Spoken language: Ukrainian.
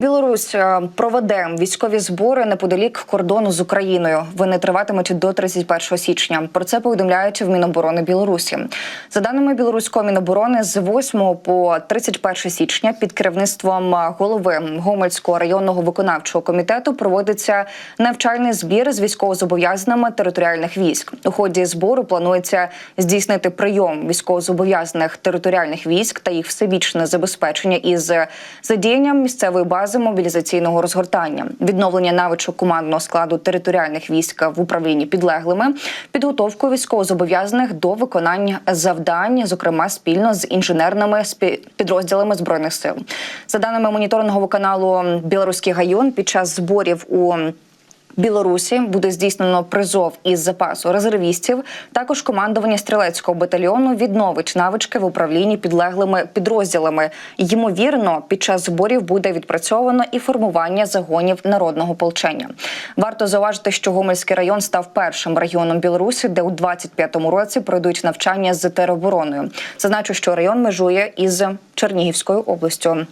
Білорусь е, проведе військові збори неподалік кордону з Україною. Вони триватимуть до 31 січня. Про це повідомляють в Міноборони Білорусі. За даними білоруського міноборони, з 8 по 31 січня під керівництвом е, голови Гомельського районного виконавчого комітету проводиться навчальний збір з військовозобов'язаними територіальних військ. У ході збору планується здійснити прийом військовозобов'язаних територіальних військ та їх всебічне забезпечення із задіянням місцевої бази мобілізаційного розгортання, відновлення навичок командного складу територіальних військ в управлінні підлеглими, підготовку військовозобов'язаних до виконання завдань, зокрема спільно з інженерними підрозділами збройних сил. За даними моніторингового каналу Білоруський гайон, під час зборів у Білорусі буде здійснено призов із запасу резервістів. Також командування стрілецького батальйону відновить навички в управлінні підлеглими підрозділами. Ймовірно, під час зборів буде відпрацьовано і формування загонів народного полчення. Варто зауважити, що Гомельський район став першим районом Білорусі, де у 25-му році пройдуть навчання з теробороною. Зазначу, що район межує із Чернігівською областю.